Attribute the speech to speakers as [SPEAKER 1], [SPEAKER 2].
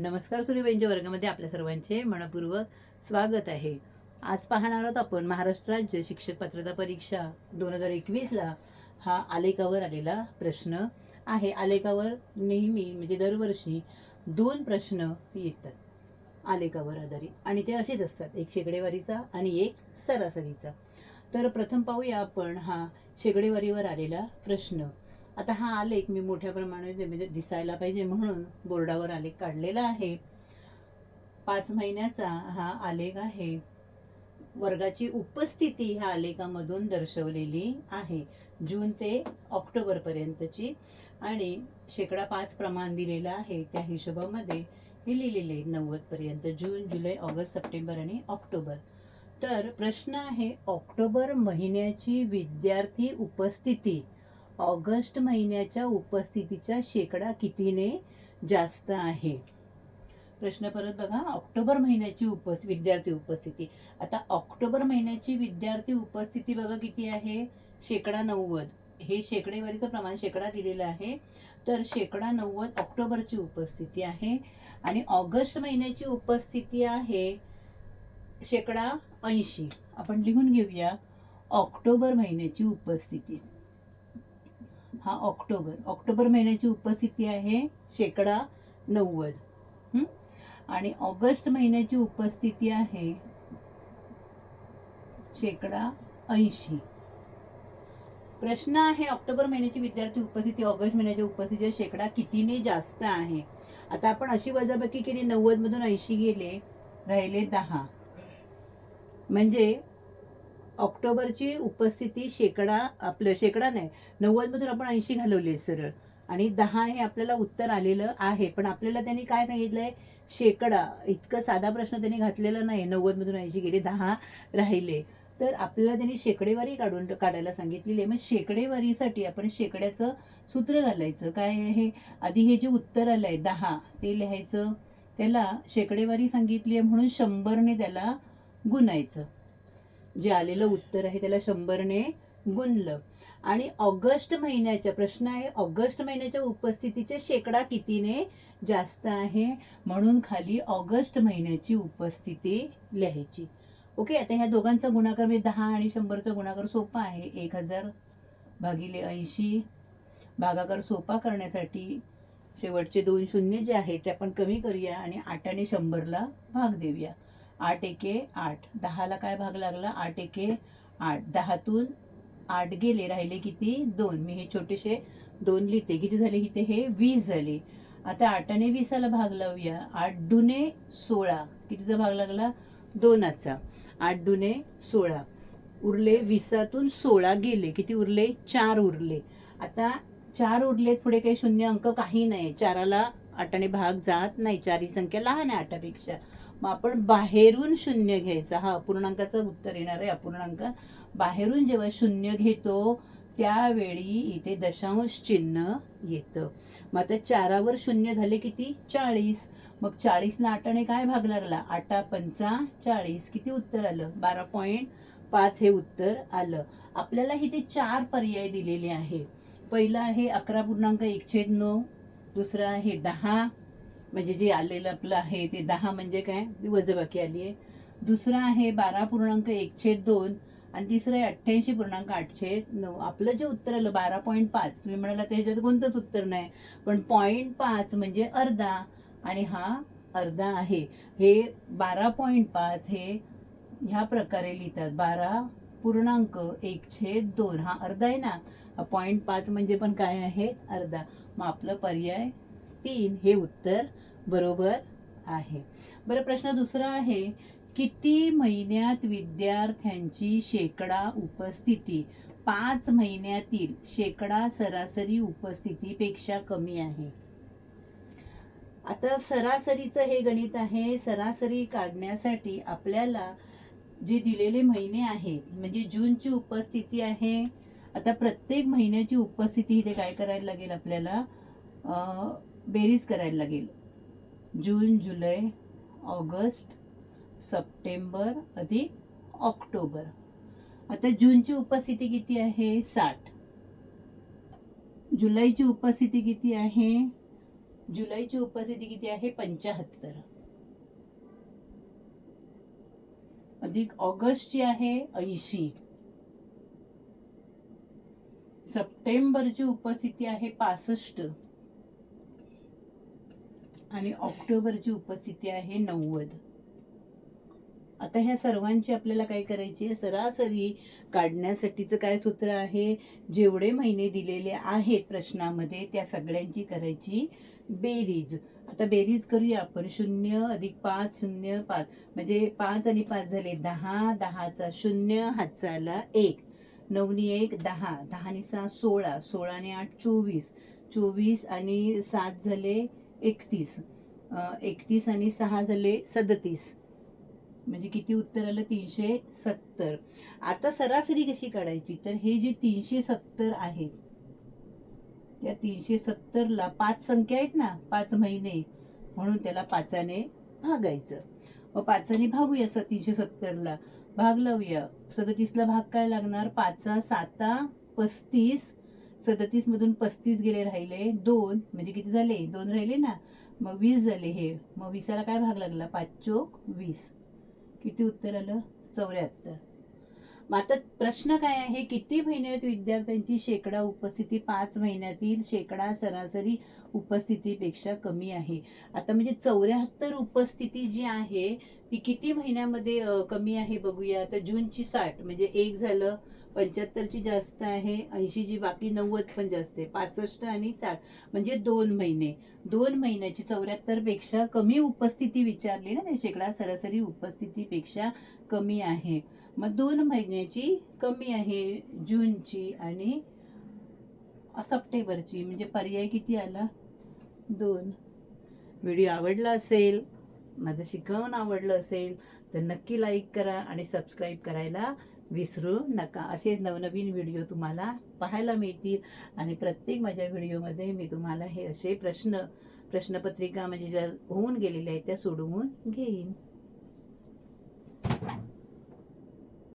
[SPEAKER 1] नमस्कार सूर्यबाईंच्या वर्गामध्ये आपल्या सर्वांचे मनपूर्वक स्वागत आहे. आज पाहणार आहोत आपण महाराष्ट्र राज्य शिक्षक पात्रता परीक्षा दोन हजार एकवीसला हा आलेखावर आलेला प्रश्न आहे. आलेखावर नेहमी म्हणजे दरवर्षी दोन प्रश्न येतात आलेखावर आधारित आणि ते असेच असतात. एक शेकडेवारीचा आणि एक सरासरीचा. तर प्रथम पाहूया आपण हा शेकडेवारीवर आलेला प्रश्न. आता हा आलेख मी मोठ्या प्रमाणात म्हणजे, म्हणजे दिसायला पाहिजे म्हणून बोर्डावर आलेख काढलेला आहे. पाच महिन्याचा हा आलेख आहे. वर्गाची उपस्थिती ह्या आलेखामधून दर्शवलेली आहे. जून ते ऑक्टोबरपर्यंतची आणि शेकडा पाच प्रमाण दिलेलं आहे. त्या हिशोबामध्ये हे लिहिलेले आहे जून जुलै ऑगस्ट सप्टेंबर आणि ऑक्टोबर. तर प्रश्न आहे ऑक्टोबर महिन्याची विद्यार्थी उपस्थिती ऑगस्ट महिन्याच्या उपस्थितीच्या शेकडा कितीने जास्त आहे? प्रश्न परत बघा. ऑक्टोबर महिन्याची उपस विद्यार्थी उपस्थिती. आता ऑक्टोबर महिन्याची विद्यार्थी उपस्थिती बघा किती आहे? शेकडा नव्वद. हे शेकडेवारीचं प्रमाण शेकडा दिलेलं आहे. तर शेकडा नव्वद ऑक्टोबरची उपस्थिती आहे. आणि ऑगस्ट महिन्याची उपस्थिती आहे शेकडा ऐंशी. आपण लिहून घेऊया. ऑक्टोबर महिन्याची उपस्थिती. हा ऑक्टोबर. ऑक्टोबर महिन्याची उपस्थिती आहे शेकडा नव्वद. आणि ऑगस्ट महिन्याची उपस्थिती आहे शेकडा ऐंशी. प्रश्न आहे ऑक्टोबर महिन्याची विद्यार्थी उपस्थिती ऑगस्ट महिन्याच्या उपस्थितीच्या शेकडा कितीने जास्त आहे? आता आपण अशी वजाबाकी केली नव्वदमधून ऐंशी गेले राहिले दहा. म्हणजे ऑक्टोबरची उपस्थिती शेकडा आपलं शेकडा नाही नव्वदमधून आपण ऐंशी घालवले सरळ. आणि दहा हे आपल्याला उत्तर आलेलं आहे. पण आपल्याला त्यांनी काय सांगितलं आहे शेकडा. इतकं साधा प्रश्न त्यांनी घातलेला नाही. नव्वदमधून ऐंशी गेले दहा राहिले. तर आपल्याला त्यांनी शेकडेवारी काढून काढायला सांगितलेली आहे. मग शेकडेवारीसाठी आपण शेकड्याचं सूत्र घालायचं. काय आहे आधी हे जे उत्तर आलं आहे दहा ते लिहायचं. त्याला शेकडेवारी सांगितली आहे म्हणून शंभरने त्याला गुणायचं. जे आलेलं उत्तर आहे त्याला शंभरने गुणलं. आणि ऑगस्ट महिन्याच्या प्रश्न आहे ऑगस्ट महिन्याच्या उपस्थितीचे शेकडा कितीने जास्त आहे? म्हणून खाली ऑगस्ट महिन्याची उपस्थिती लिहायची. ओके आता ह्या दोघांचा गुणाकार म्हणजे दहा आणि शंभरचा गुणाकार सोपा आहे. एक हजार भागिले ऐंशी भागाकार सोपा करण्यासाठी शेवटचे दोन शून्य जे आहेत ते आपण कमी करूया आणि आठ आणि शंभरला भाग देऊया. आठ एके आठ. दहाला काय भाग लागला? आठ एके आठ. दहातून आठ गेले. राहिले किती? दोन. मी हे छोटेसे दोन लिहिते. किती झाले? इथे हे वीस झाले. आता आठाने वीसाला भाग लावूया. आठ दुने सोळा. कितीचा भाग लागला? दोनाचा. आठ दुने सोळा. उरले वीसातून सोळा गेले. किती उरले? चार उरले. आता चार उरले पुढे काही शून्य अंक काही नाही. चाराला आठाने भाग जात नाही. चार ही संख्या लहान आहे आठापेक्षा. मग आपण बाहेरून शून्य घ्यायचा. हा अपूर्णांकाचं उत्तर येणार आहे. अपूर्णांक बाहेरून जेव्हा शून्य घेतो त्यावेळी इथे दशांश चिन्ह येतं. मग आता चारावर शून्य झाले किती? चाळीस. मग चाळीसला आठाने काय भाग लागला? आठा पंचा चाळीस. किती उत्तर आलं? बारा पॉईंट पाच हे उत्तर आलं. आपल्याला इथे चार पर्याय दिलेले आहे पहिला आहे अकरा पूर्णांक एक छेद नऊ. दुसरं आहे दहा. म्हणजे जे आलेलं आपलं आहे ते दहा म्हणजे काय? ती वजबाकी आली आहे दुसरं आहे बारा पूर्णांक एकशे दोन आणि तिसरं आहे अठ्ठ्याऐंशी पूर्णांक आठशे नऊ. आपलं जे उत्तर आलं बारा पॉईंट पाच. तुम्ही म्हणाला त्याच्यात कोणतंच उत्तर नाही. पण पॉईंट पाच म्हणजे अर्धा आणि हा अर्धा आहे. हे बारा पॉईंट पाच हे ह्या प्रकारे लिहितात. बारा पूर्णांक एक छेद दोन. हा अर्धा आहे ना? पॉईंट पाच म्हणजे पण काय आहे? अर्धा. मग आपलं पर्याय तीन हे उत्तर बरोबर आहे. बरं प्रश्न दुसरा आहे किती महिन्यात विद्यार्थ्यांची शेकडा उपस्थिती? पाच महिन्यातील शेकडा सरासरी उपस्थितीपेक्षा कमी आहे. आता सरासरीचं हे गणित आहे सरासरी काढण्यासाठी आपल्याला जे दिलेले महिने आहेत म्हणजे जूनची उपस्थिती आहे आता प्रत्येक महिन्याची उपस्थिती इथे काय करायला लागेल आपल्याला? अं, बेरीज करायला लागेल. जून जुलै ऑगस्ट सप्टेंबर अधिक ऑक्टोबर. आता जूनची उपस्थिती किती आहे? साठ. जुलैची उपस्थिती किती आहे? जुलैची उपस्थिती किती आहे? पंचाहत्तर. अधिक ऑगस्टची आहे ऐंशी. सप्टेंबरची उपस्थिती आहे पासष्ट. आणि ऑक्टोबरची उपस्थिती आहे नव्वद. आता ह्या सर्वांची आपल्याला काय करायची आहे? सरासरी काढण्यासाठीचं काय सूत्र आहे? जेवढे महिने दिलेले आहेत प्रश्नामध्ये त्या सगळ्यांची करायची बेरीज. आता बेरीज करूया आपण. शून्य अधिक पाच शून्य पाच. म्हणजे पाच आणि पाच झाले दहा दहाचा शून्य हातचाला एक. नऊनी एक दहा. दहानी सहा सोळा. सोळाने आठ चोवीस. चोवीस आणि सात झाले एकतीस. एकतीस आणि सहा झाले सदतीस. म्हणजे किती उत्तर आलं? तीनशे सत्तर. आता सरासरी कशी काढायची? तर हे जे तीनशे सत्तर आहेत त्या तीनशे सत्तरला पाच संख्या आहेत ना पाच महिने म्हणून त्याला पाचाने भागायचं. मग पाचाने भागूया स तीनशे सत्तरला. भाग लावूया. सदतीसला भाग काय लागणार? पाचा साता पस्तीस सदतीस मधून पस्तीस गेले राहिले दोन म्हणजे किती झाले? दोन राहिले ना. मग वीस झाले हे. मग वीसाला काय भाग लागला? पाच चोक वीस. किती उत्तर आलं? चौऱ्याहत्तर. मग आता प्रश्न काय आहे? किती महिन्यात विद्यार्थ्यांची शेकडा उपस्थिती? पाच महिन्यातील शेकडा सरासरी उपस्थितीपेक्षा कमी आहे. आता म्हणजे चौऱ्याहत्तर उपस्थिती जी आहे ती किती महिन्यामध्ये कमी आहे बघूया. आता जूनची साठ म्हणजे एक झालं पंच्याहत्तरची जास्त आहे ऐंशीची बाकी नव्वद पण जास्त आहे. पासष्ट आणि साठ म्हणजे दोन महिने. दोन महिन्याची चौऱ्याहत्तरपेक्षा कमी उपस्थिती विचारली ना ते शेकडा सरासरी उपस्थितीपेक्षा कमी आहे. मग दोन महिन्याची कमी आहे जूनची आणि सप्टेंबरची म्हणजे पर्याय किती आला? दोन. व्हिडिओ आवडला असेल माझं शिकवून आवडलं असेल तर नक्की लाईक करा आणि सबस्क्राईब करायला विसरू नका. असे नवनवीन व्हिडिओ तुम्हाला पाहायला मिळतील आणि प्रत्येक माझ्या व्हिडिओमध्ये मी तुम्हाला हे असे प्रश्न प्रश्नपत्रिका म्हणजे ज्या होऊन गेलेल्या आहेत त्या सोडवून घेईन.